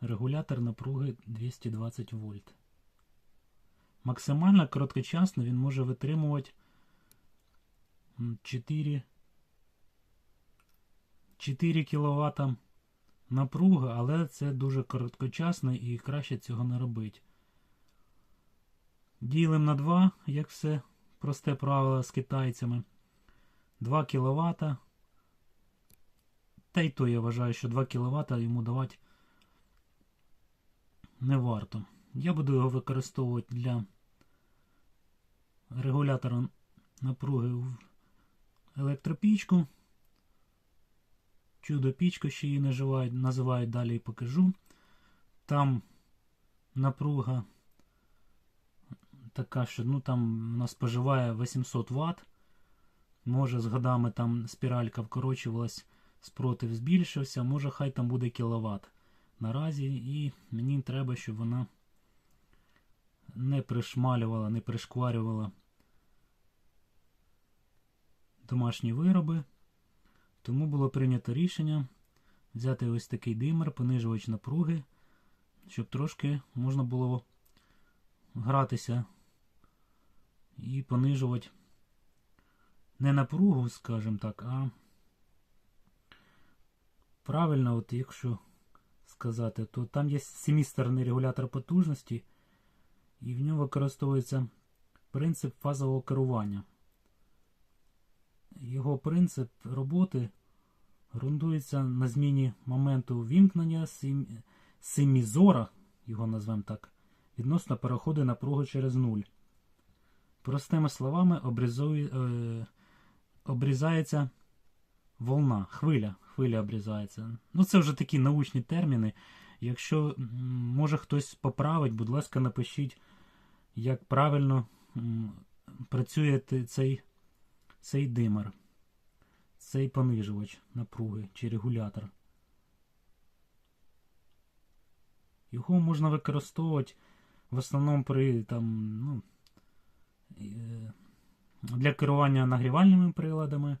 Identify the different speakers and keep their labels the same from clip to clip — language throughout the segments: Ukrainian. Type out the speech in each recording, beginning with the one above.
Speaker 1: регулятор напруги 220 вольт. Максимально короткочасно він може витримувати 4, 4 кВт напруги, але це дуже короткочасно і краще цього не робити. Ділимо на 2, як все просте правило з китайцями. 2 кВт. Та й то я вважаю, що 2 кВт йому давати не варто. Я буду його використовувати для регулятора напруги в електропічку. Чудо пічку ще її називають, називають далі і покажу. Там напруга така, що ну, там вона споживає 800 Вт. Може з годами там спіралька вкорочувалась, спротив збільшився, може хай там буде кіловат наразі, і мені треба, щоб вона не пришмалювала, не пришкварювала домашні вироби. Тому було прийнято рішення взяти ось такий димер, понижувач напруги, щоб трошки можна було гратися і понижувати не напругу, скажімо так, а правильно, от якщо сказати, то там є семісторний регулятор потужності, і в ньому використовується принцип фазового керування. Його принцип роботи ґрунтується на зміні моменту вімкнення семізора, його назвемо так, відносно переходу напруги через нуль. Простими словами, обрізує, е, обрізається волна, хвиля. Хвиля обрізається. Ну, це вже такі научні терміни. Якщо може хтось поправить, будь ласка, напишіть, як правильно працює цей, цей димер, цей понижувач напруги чи регулятор. Його можна використовувати в основному при там, ну, е, для керування нагрівальними приладами,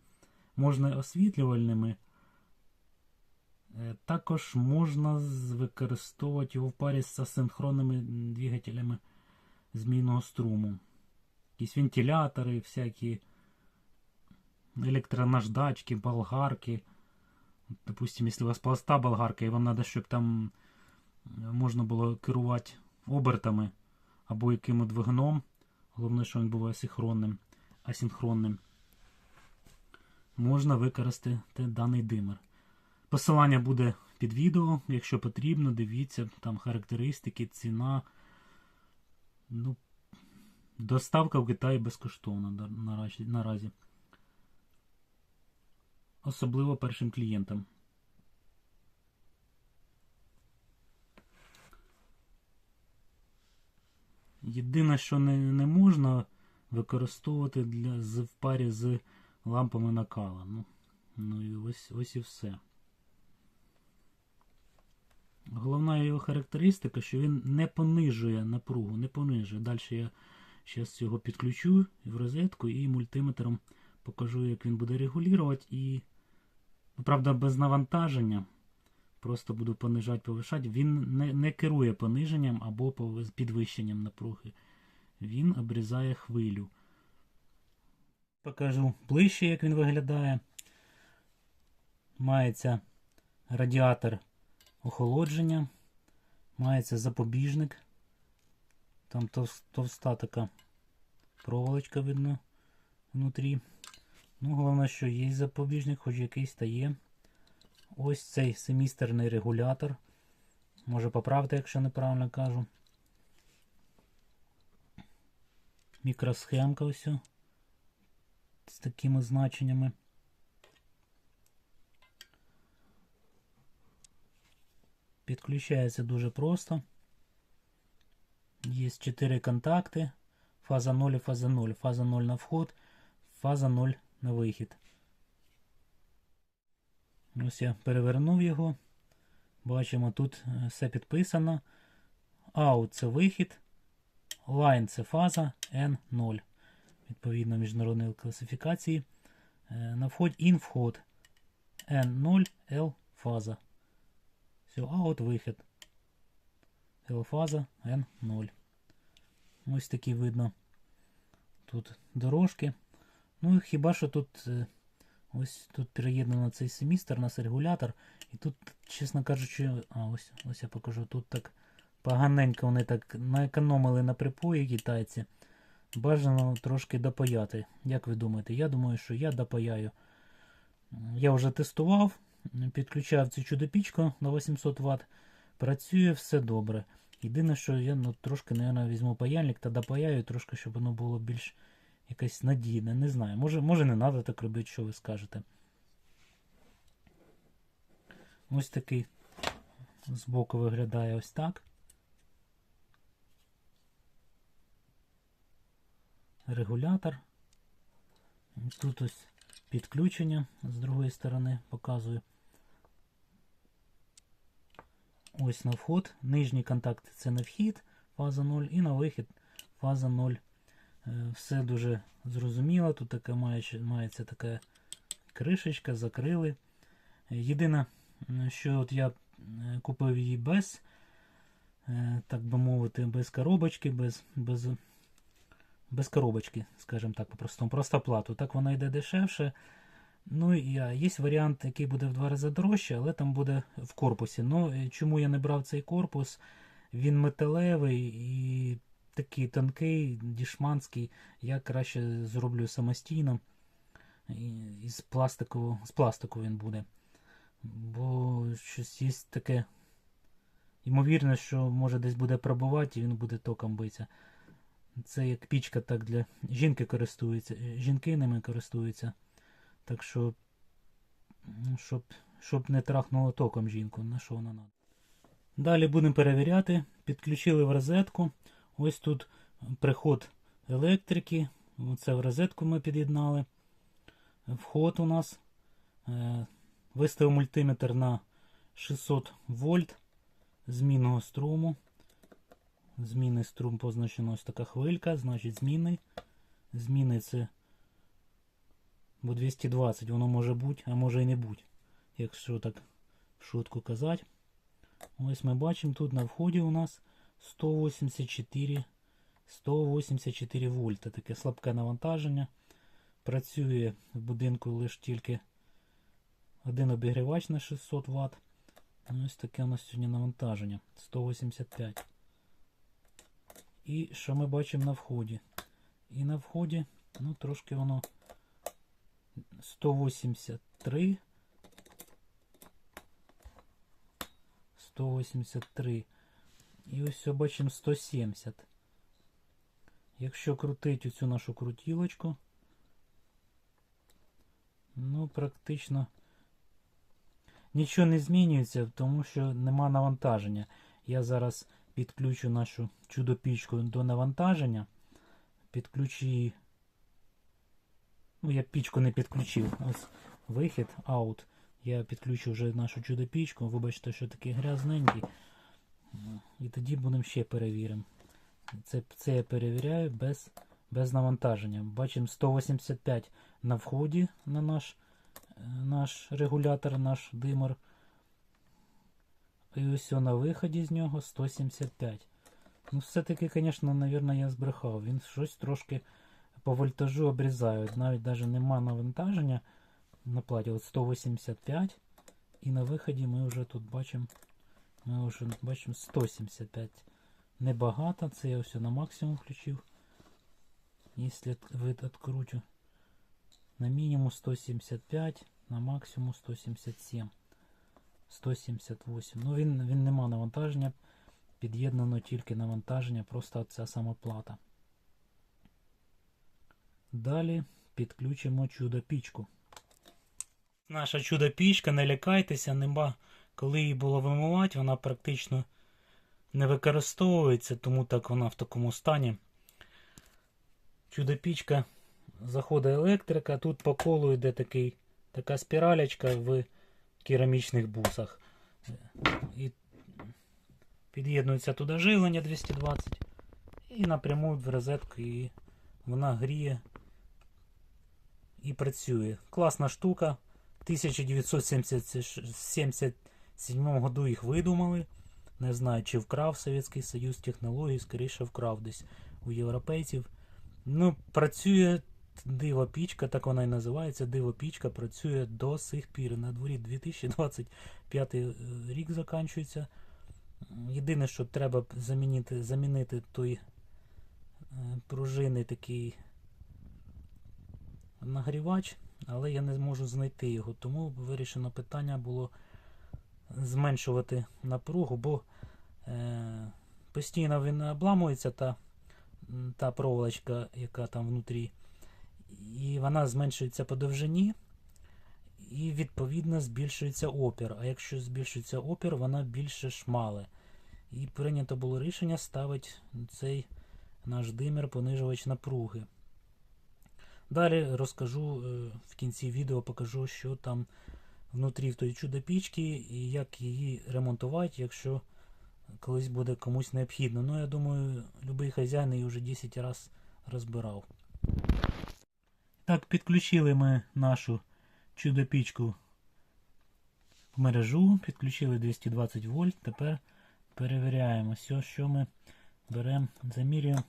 Speaker 1: можна освітлювальними. Е, Також можна використовувати його в парі з асинхронними двигателями змінного струму. Якісь вентилятори, всякі електронаждачки, болгарки. Допустим, якщо у вас пласта болгарка, і вам треба, щоб там е, можна було керувати обертами або яким двигуном. Головне, що він був асинхронним, асинхронним. Можна використати даний димер. Посилання буде під відео, якщо потрібно, дивіться, там характеристики, ціна. Ну, доставка в Китаї безкоштовна наразі. Особливо першим клієнтам. Єдине, що не, не можна використовувати для, з, в парі з лампами накала. Ну, ну і ось, ось і все. Головна його характеристика, що він не понижує напругу, не понижує. Далі я зараз його підключу в розетку і мультиметром покажу, як він буде регулювати. І, ну, правда, без навантаження. Просто буду понижати, повишати. Він не, не керує пониженням або підвищенням напруги. Він обрізає хвилю. Покажу ближче, як він виглядає. Мається радіатор охолодження. Мається запобіжник. Там товста така проволочка видно внутрі. Ну, головне, що є запобіжник, хоч якийсь та є. Ось цей семістерний регулятор. Може поправити, якщо неправильно кажу. Мікросхемка ось. З такими значеннями. Підключається дуже просто. Є 4 контакти. Фаза 0 і фаза 0. Фаза 0 на вход, фаза 0 на вихід. Ось я перевернув його. Бачимо, тут е, все підписано. Out це вихід. Line це фаза N0. Відповідно міжнародної класифікації. Е, На вход in вход. N0 L фаза. Все, out вихід. Л-фаза N0. Ось такі видно тут дорожки. Ну і хіба що тут е, ось тут приєднано цей семістр, нас регулятор. І тут, чесно кажучи, а ось ось я покажу. Тут так поганенько вони так наекономили на припої китайці. Бажано трошки допаяти. Як ви думаєте? Я думаю, що я допаяю. Я вже тестував, підключав цю чудо-пічку на 800 Вт. Працює все добре. Єдине, що я ну, трошки, мабуть, візьму паяльник та допаяю, трошки, щоб воно було більш якесь надійне. Не знаю. Може, може не треба так робити, що ви скажете. Ось такий збоку виглядає ось так. Регулятор. Тут ось підключення з другої сторони показую. Ось на вход. Нижні контакти це на вхід, фаза 0, і на вихід фаза 0. Е, Все дуже зрозуміло. Тут така має, мається така кришечка, закрили. Е, Єдине, що от я е, купив її без, так би мовити, без коробочки, без, без, без коробочки, скажімо так, по-простому, просто плату. Так вона йде дешевше. Ну і є варіант, який буде в два рази дорожче, але там буде в корпусі. Ну, е, чому я не брав цей корпус? Він металевий і такий тонкий, дішманський. Я краще зроблю самостійно. І, пластику, з пластику він буде. Бо щось є таке. Ймовірно, що може десь буде пробувати і він буде током битися. Це як пічка так для жінки користується. Жінки ними користуються. Так що, щоб, щоб не трахнуло током жінку, на що вона надо. Далі будемо перевіряти. Підключили в розетку. Ось тут приход електрики. Оце в розетку ми під'єднали. Вход у нас. Е, Виставив мультиметр на 600 вольт змінного струму. Змінний струм позначено ось така хвилька, значить змінний. Зміни це Бо 220 воно може бути, а може і не бути. Якщо так шутку казати. Ось ми бачимо тут на вході у нас 184 184 вольта. Таке слабке навантаження. Працює в будинку лише тільки один обігрівач на 600 Вт. Ось таке у нас сьогодні навантаження 185. І що ми бачимо на вході? І на вході, ну трошки воно 183. 183. І ось бачимо 170. Якщо крутити цю нашу крутілочку, ну, практично нічого не змінюється, тому що нема навантаження. Я зараз підключу нашу чудо-пічку до навантаження. Підключу її Ну, я пічку не підключив. Ось вихід, аут. Я підключу вже нашу чудо-пічку. Вибачте, що такий грязненький. І тоді будемо ще перевіримо. Це це я перевіряю без без навантаження. Бачимо 185 на вході на наш наш регулятор, наш димер. І ось на виході з нього 175. Ну, все-таки, звісно, мабуть, я збрехав. Він щось трошки по вольтажу обрізають. Навіть навіть нема навантаження на платі. От 185. І на виході ми вже тут бачимо ми вже бачимо 175. Небагато, це я все на максимум включив. Якщо відкручу на мінімум 175, на максимум 177. 178. Ну він він нема навантаження. Під'єднано тільки навантаження, просто ця сама плата. Далі підключимо чудо-пічку. Наша чудо-пічка, не лякайтеся, нема коли її було вимивати, вона практично не використовується, тому так вона в такому стані. Чудо-пічка заходить електрика, тут по колу йде такий, така спіралечка в керамічних бусах. І Під'єднується туди жилення 220 і напряму в розетку і вона гріє і працює. Класна штука. 1977 году їх видумали. Не знаю, чи вкрав Совєтський Союз технологію, скоріше вкрав десь у європейців. Ну, працює диво пічка, так вона і називається. Диво пічка працює до сих пір. На дворі 2025 рік закінчується. Єдине, що треба замінити, замінити той е, пружинний такий нагрівач, але я не зможу знайти його. Тому вирішено питання було зменшувати напругу, бо е, постійно він обламується та, та проволочка, яка там внутрі, і вона зменшується по довжині, і відповідно збільшується опір. А якщо збільшується опір, вона більше шмале. І прийнято було рішення ставити цей наш димер понижувач напруги. Далі розкажу е, в кінці відео, покажу, що там внутрі в той чудо-пічки і як її ремонтувати, якщо колись буде комусь необхідно. Ну, я думаю, будь-який хазяїн її вже 10 разів розбирав. Так, підключили ми нашу чудо-пічку в мережу, підключили 220 вольт. Тепер перевіряємо, все, що ми беремо, замірюємо,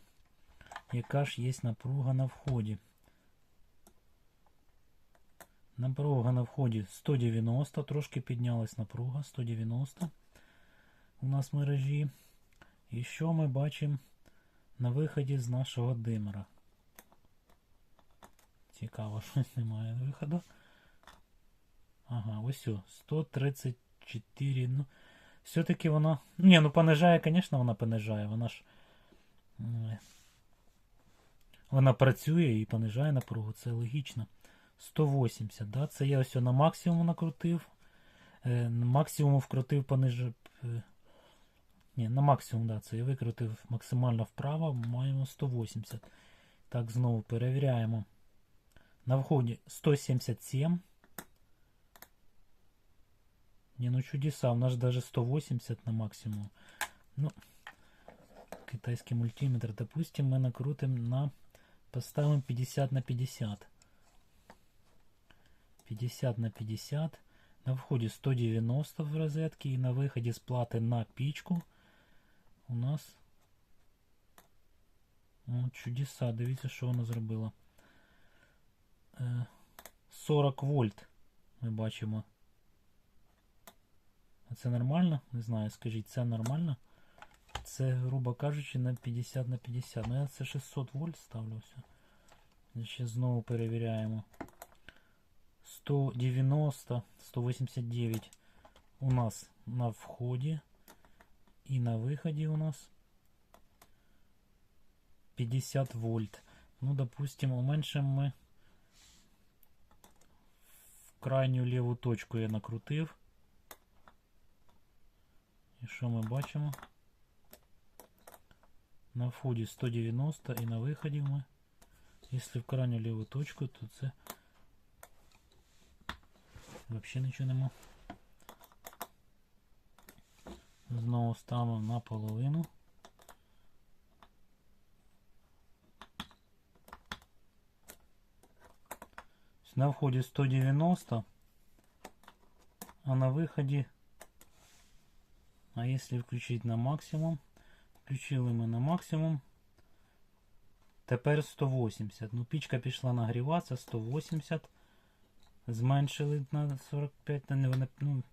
Speaker 1: яка ж є напруга на вході. Напруга на вході 190, трошки піднялась напруга 190 у нас в мережі. І що ми бачимо на виході з нашого димера? Цікаво, щось немає виходу. Ага, ось о, 134. Ну, все-таки вона... Ні, ну понижає, звісно, вона понижає. Вона ж. Вона працює і понижає напругу, це логічно. 180, да? Це я ось на максимум накрутив. Е, максимум вкрутив пониж... е, Ні, на максимум, да, це я викрутив максимально вправо, маємо 180. Так, знову перевіряємо. На вході 177. Не, ну чудеса, у нас даже 180 на максимум. Ну, китайский мультиметр. Допустим, мы накрутим на... Поставим 50 на 50. 50 на 50. На вході 190 в розетки і на виході з плати на пічку у нас О, чудеса. Дивіться, що вона зробила. Е, 40 вольт ми бачимо. А це нормально? Не знаю, скажіть, це нормально? Це, грубо кажучи, на 50 на 50. Ну я це 600 вольт ставлю все. Ще знову перевіряємо. 190, 189 у нас на вході. І на виході у нас 50 вольт. Ну, допустим, уменьшим ми крайню ліву точку я накрутив. І що ми бачимо? На вході 190 і на виході ми. Якщо в крайню ліву точку, то це взагалі нічого нема. Знову ставимо на половину. На вході 190, а на виході, а если включить на максимум, включили ми на максимум, тепер 180. Ну, пічка пішла нагріватися, 180. Зменшили на 45, на, на, ну,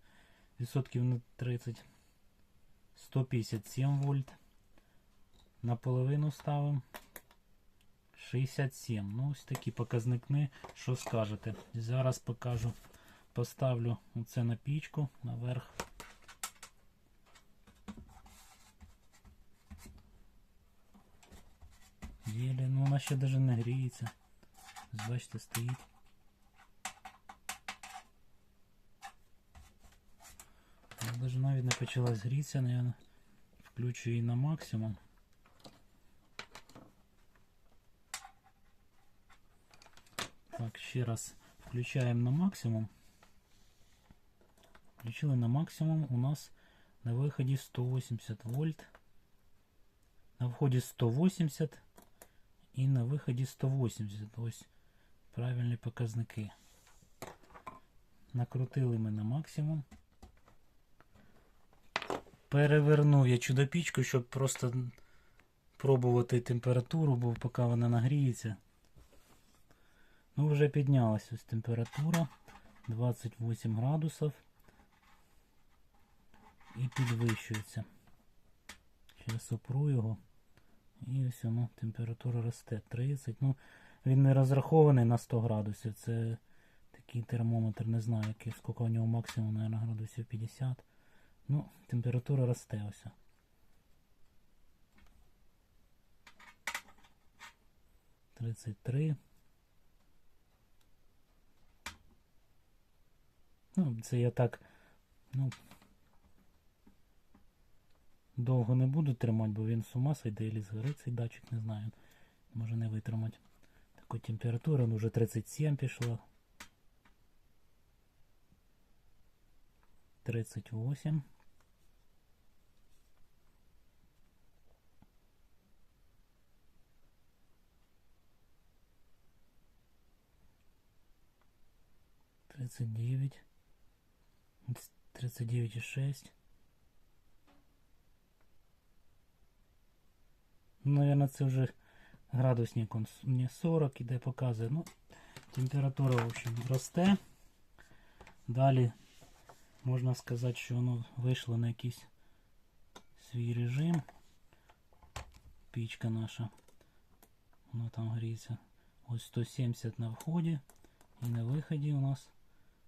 Speaker 1: відсотків на 30. 157 вольт. Наполовину ставимо. 67. Ну, ось такі показники. Що скажете? Зараз покажу. Поставлю це на пічку наверх. Єлі, ну вона ще навіть не гріється. Бачите, стоїть. Вона навіть навіть не почала згрітися, наверное. Включу її на максимум. Так, ще раз включаємо на максимум. Включили на максимум. У нас на виході 180 вольт. На вході 180 і на виході 180. Ось правильні показники. Накрутили ми на максимум. Перевернув я чудо-пічку, щоб просто пробувати температуру, бо поки вона нагріється. Ну, вже піднялась ось температура 28 градусів і підвищується. Зараз опру його. І ось воно температура росте 30. Ну, він не розрахований на 100 градусів. Це такий термометр, не знаю, який, скільки у нього максимум, наверное, градусів 50. Ну, температура росте ось. Тридцять три. Ну, це я так, ну, довго не буду тримати, бо він з ума сойде і згорить цей датчик, не знаю. Може не витримати. Таку температуру, ну вже 37 пішло. 38. Тридцать девять. Тридцать девять и шесть. Ну, Наверное, це вже градусник он мені 40 іде показує. Ну, температура, в общем, росте. Далі можна сказати, що воно вийшло на якийсь свій режим. Пічка наша. Воно там гріється. Ось 170 на вході. І на виході у нас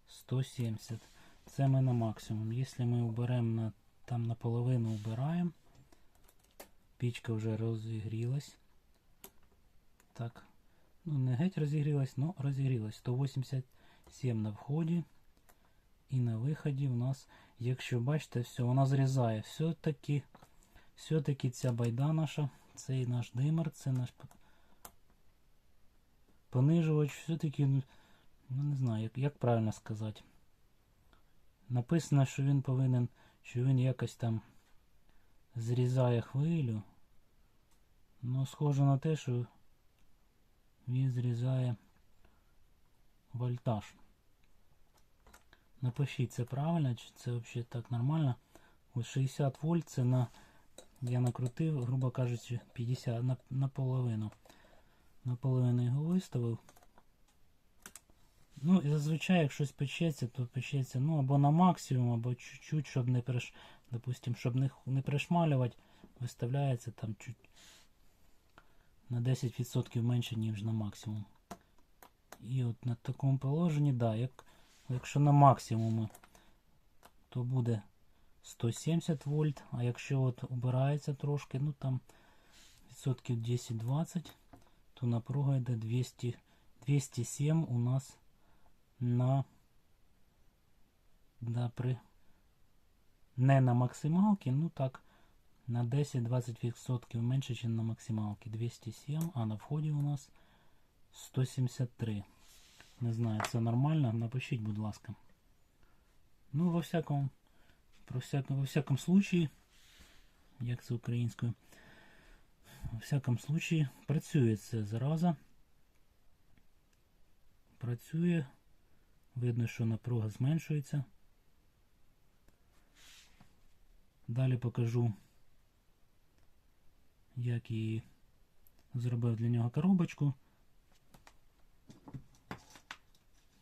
Speaker 1: 170. Це ми на максимум. Якщо ми уберемо на, там наполовину убираємо. Пічка вже розігрілась. Так. Ну, не геть розігрілась, але розігрілась. 187 на вході. І на виході у нас, якщо бачите, все, вона зрізає. Все-таки все-таки ця байда наша, цей наш димер, це наш понижувач, все-таки, ну ну, не знаю, як, як правильно сказати. Написано, що він повинен, що він якось там зрізає хвилю. Ну, схоже на те, що він зрізає вольтаж. Напишіть це правильно, чи це взагалі так нормально. Ось 60 вольт це на. Я накрутив, грубо кажучи, 50 на, наполовину. Наполовину його виставив. Ну і зазвичай, як щось печеться, то печеться ну або на максимум, або чуть-чуть, щоб не приш... допустим, щоб не, не пришмалювати, виставляється там чуть на 10% менше, ніж на максимум. І от на такому положенні, да, як, якщо на максимумі, то буде 170 вольт, а якщо от убирається трошки, ну там відсотків 10-20, то напруга йде 200, 207 у нас на, на при, не на максималці, ну так, на 10-20% менше, ніж на максималці. 207, а на вході у нас 173. Не знаю, це нормально? Напишіть, будь ласка. Ну, во всякому, про всякому, во всякому случаї, як це українською, во всякому случаї, працює ця зараза. Працює. Видно, що напруга зменшується. Далі покажу, як її зробив для нього коробочку.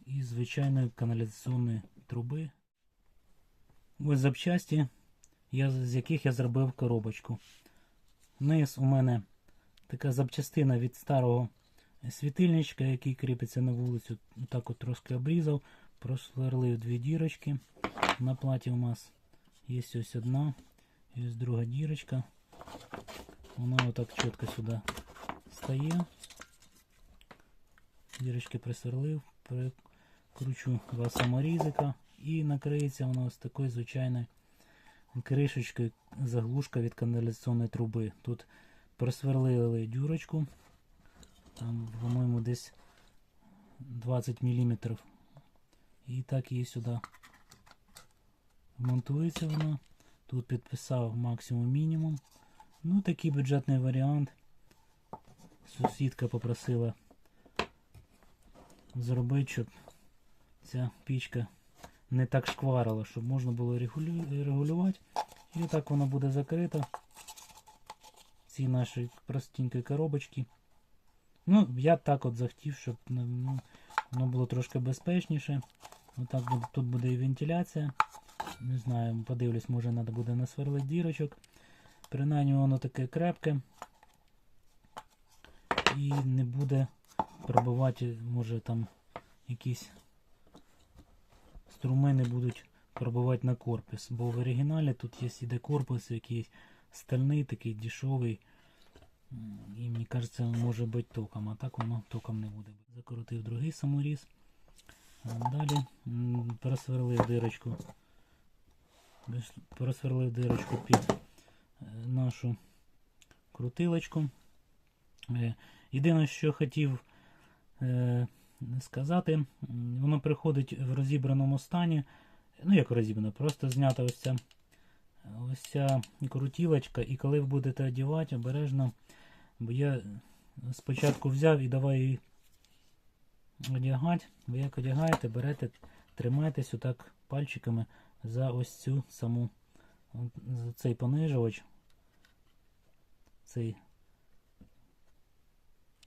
Speaker 1: І звичайної каналізаційної труби. Ось запчасті, з яких я зробив коробочку. Низ у мене така запчастина від старого світильничка, який кріпиться на вулицю. Так от трошки обрізав, просверлив дві дірочки. На платі у нас є ось одна, ось друга дірочка. Вона отак чітко сюди стає. Дірочки присверлив, прикручу два саморізика і накриється вона ось такою звичайною кришечкою заглушка від каналізаційної труби. Тут просверлили дюрочку. Там, по-моєму, десь 20 мм. І так її сюди монтується вона. Тут підписав максимум мінімум. Ну, такий бюджетний варіант. Сусідка попросила зробити, щоб ця пічка не так шкварила, щоб можна було регулювати. І так воно буде закрито. Ці наші простенькі коробочки. Ну, я так от захотів, щоб ну, воно було трошки безпечніше. Отак буде, тут буде і вентиляція. Не знаю, подивлюсь, може треба буде насверлити дірочок. Принаймні воно таке крепке. І не буде пробивати, може там якісь струмени будуть пробивати на корпус. Бо в оригіналі тут є іде корпус якийсь стальний, такий дешевий. І мені кажеться, може бути током, а так воно током не буде. Закрутив другий саморіз. Далі просверлив дирочку. Просверлив дирочку під е, нашу крутилочку. Е, Єдине, що хотів е, сказати, воно приходить в розібраному стані. Ну, як розібрано, просто знята ось ця, ось ця крутілочка, і коли ви будете одягати, обережно, бо я спочатку взяв і давай її одягати. Ви як одягаєте, берете, тримайтесь отак пальчиками за ось цю саму за цей понижувач, цей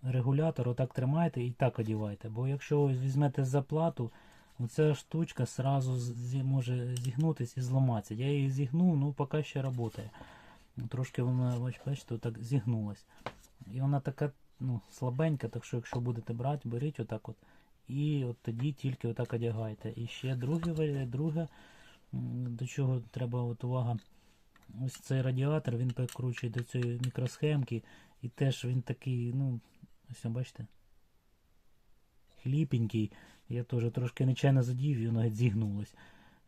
Speaker 1: регулятор, отак тримайте і так одівайте. Бо якщо ви візьмете заплату, оця штучка сразу зі- може зігнутися і зламатися. Я її зігнув, ну поки ще працює. Трошки вона, бач- бачите, отак зігнулась. І вона така ну, слабенька, так що якщо будете брати, беріть отак от. І от тоді тільки отак одягайте. І ще друге, друге до чого треба от увага. Ось цей радіатор, він прикручує до цієї мікросхемки. І теж він такий, ну, ось бачите, хліпенький. Я теж трошки нечайно задів, і воно зігнулось.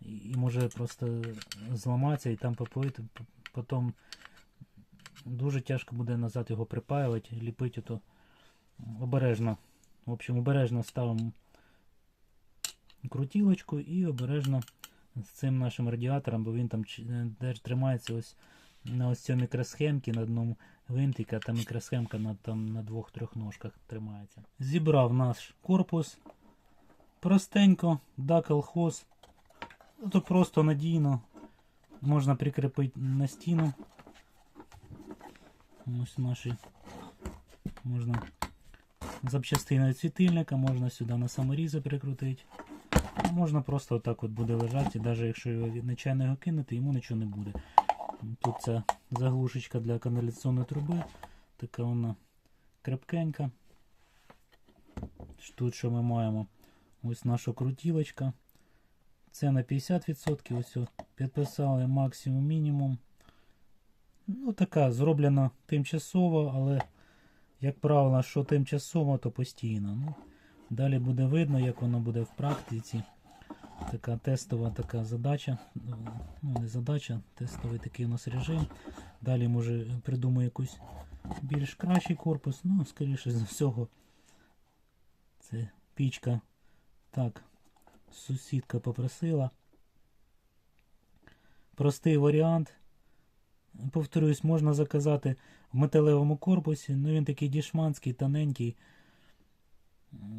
Speaker 1: І, може просто зламатися і там поплити. п- Потім дуже тяжко буде назад його припаювати, ліпити ото обережно. В общем, обережно ставимо крутілочку і обережно з цим нашим радіатором, бо він там е, тримається ось на ось цій мікросхемці на одному гвинтика, та мікросхемка на, там, на двох-трьох ножках тримається. Зібрав наш корпус. Простенько, да колхоз. Ну, просто надійно. Можна прикріпити на стіну. Ось наші. Можна запчастиною світильника, можна сюди на саморізи прикрутити. Можна просто отак от буде лежати, і навіть якщо його від- нечайно його кинути, йому нічого не буде. Тут ця заглушечка для каналізаційної труби. Така вона крепкенька. Тут що ми маємо? Ось наша крутілочка. Це на 50%. Ось підписали максимум мінімум. Ну, така зроблена тимчасово, але, як правило, що тимчасово, то постійно. Ну, далі буде видно, як воно буде в практиці. Така тестова така задача. Ну, не задача, тестовий такий у нас режим. Далі може придумаю якусь більш кращий корпус. Ну, скоріше за всього, це пічка. Так, сусідка попросила. Простий варіант. Повторюсь, можна заказати в металевому корпусі. Ну він такий дішманський, тоненький.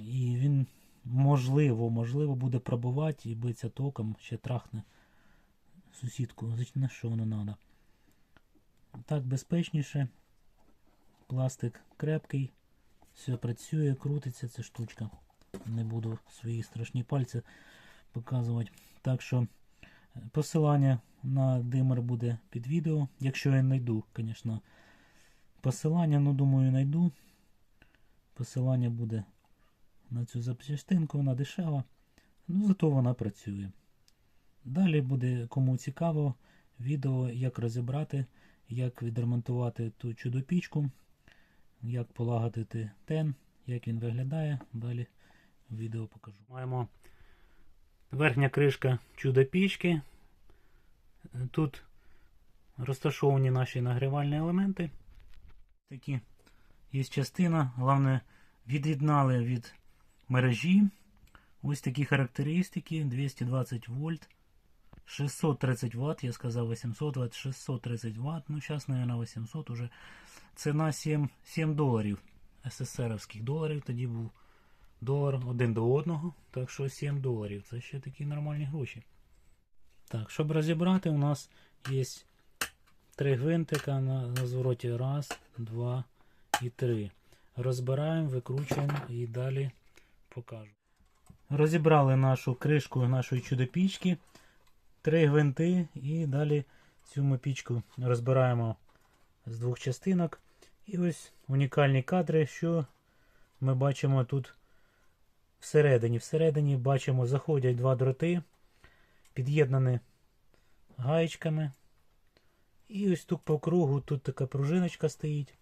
Speaker 1: І він можливо, можливо, буде пробувати і биться током, ще трахне сусідку. На що воно треба? Так безпечніше. Пластик крепкий. Все працює, крутиться ця штучка. Не буду свої страшні пальці показувати. Так що посилання на димер буде під відео. Якщо я знайду, звісно, посилання, ну думаю, знайду. Посилання буде на цю запчастинку, вона дешева, ну зато вона працює. Далі буде, кому цікаво, відео, як розібрати, як відремонтувати ту чудо-пічку, як полагодити тен, як він виглядає. Далі відео покажу. Маємо верхня кришка чудо-пічки. Тут розташовані наші нагрівальні елементи. Такі є частина, головне, від'єднали від мережі. Ось такі характеристики: 220 вольт, 630 Вт, я сказав 800 Вт, 630 Вт. Ну, зараз, мабуть, 800 уже. Ціна 7, 7 доларів. СССРівських доларів. Тоді був долар один до одного. Так що 7 доларів. Це ще такі нормальні гроші. Так, щоб розібрати, у нас є три гвинтика на, на звороті. Раз, два і три. Розбираємо, викручуємо і далі покажу. Розібрали нашу кришку нашої чудо-пічки. Три гвинти і далі цю ми пічку розбираємо з двох частинок. І ось унікальні кадри, що ми бачимо тут всередині. Всередині бачимо, заходять два дроти, під'єднані гаєчками. І ось тут по кругу тут така пружиночка стоїть.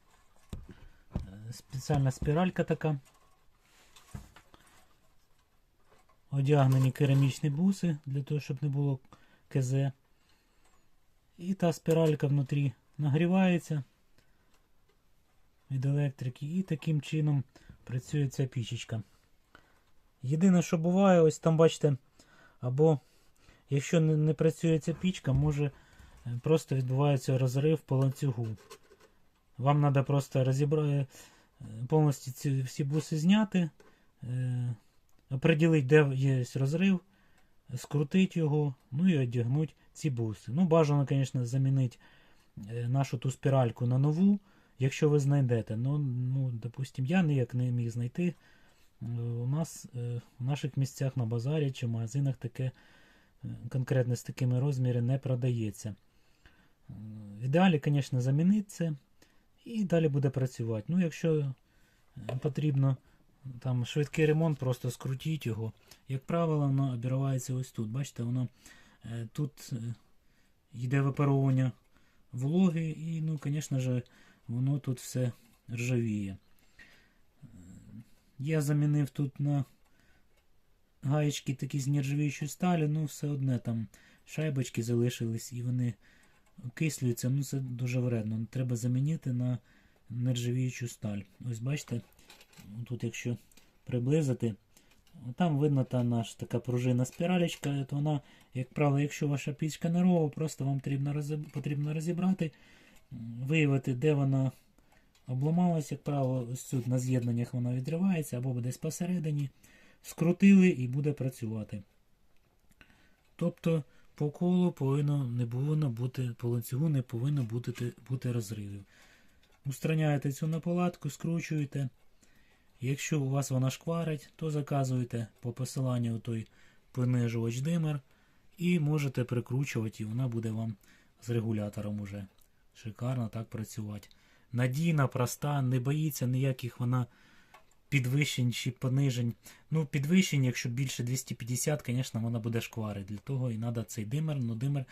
Speaker 1: Е, Спеціальна спіралька така. Одягнені керамічні буси для того, щоб не було КЗ. І та спіралька внутрі нагрівається від електрики, і таким чином працює ця пічечка. Єдине, що буває, ось там бачите, або якщо не, не працює ця пічка, може е, просто відбувається розрив по ланцюгу. Вам треба просто розібрати, повністю ці всі буси зняти, е, оприділити, де є розрив, скрутити його, ну і одягнути ці буси. Ну, бажано, звісно, замінити е, нашу ту спіральку на нову, якщо ви знайдете. Ну, ну допустим, я ніяк не міг знайти. У нас е, в наших місцях на базарі чи в магазинах таке е, конкретно з такими розмірами не продається. Е, В ідеалі, звісно, замінити це і далі буде працювати. Ну, якщо потрібно там швидкий ремонт, просто скрутіть його. Як правило, воно обірвається ось тут. Бачите, воно тут йде випаровування вологи, і, ну, звісно воно тут все ржавіє. Я замінив тут на гаєчки такі з нержавіючої сталі, ну все одне там шайбочки залишились і вони окислюються, ну це дуже вредно. Треба замінити на нержавіючу сталь. Ось бачите, тут якщо приблизити, там видно та наша така пружина спіралечка, то вона, як правило, якщо ваша пічка не рова, просто вам потрібно, розібрати, виявити, де вона обламалась, як правило, ось тут на з'єднаннях вона відривається або десь посередині. Скрутили і буде працювати. Тобто по колу повинно не повинно бути, по ланцюгу не повинно бути, бути розривів. Устраняєте цю наполатку, скручуєте. Якщо у вас вона шкварить, то заказуєте по посиланню той понижувач димер і можете прикручувати, і вона буде вам з регулятором уже шикарно так працювати. Надійна, проста, не боїться ніяких вона підвищень чи понижень. Ну, підвищень, якщо більше 250, звісно, вона буде шкварити. Для того і треба цей димер. Ну, димер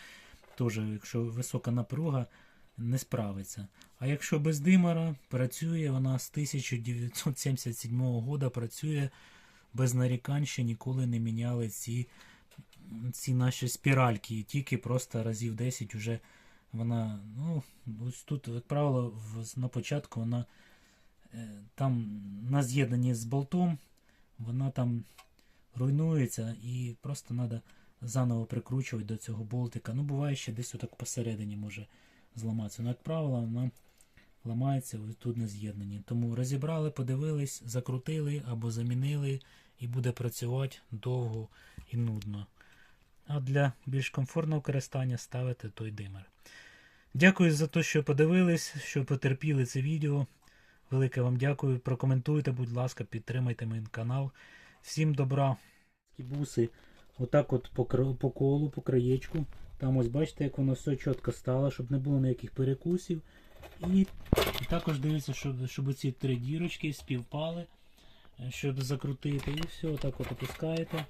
Speaker 1: теж, якщо висока напруга, не справиться. А якщо без димера, працює вона з 1977 року, працює без нарікань, ще ніколи не міняли ці, ці наші спіральки. Тільки просто разів 10 вже вона, ну, ось тут, як правило, на початку вона е, там на з'єднанні з болтом, вона там руйнується і просто треба заново прикручувати до цього болтика. Ну, буває ще десь отак посередині може зламатися. Ну, як правило, вона ламається тут на з'єднанні. Тому розібрали, подивились, закрутили або замінили і буде працювати довго і нудно. А для більш комфортного користання ставите той димер. Дякую за те, що подивились, що потерпіли це відео. Велике вам дякую. Прокоментуйте, будь ласка, підтримайте мій канал. Всім добра. Буси отак от по, по колу, по краєчку. Там ось бачите, як воно все чітко стало, щоб не було ніяких перекусів. І, також дивіться, щоб, щоб ці три дірочки співпали, е, щоб закрутити. І все, отак от опускаєте.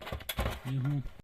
Speaker 1: Його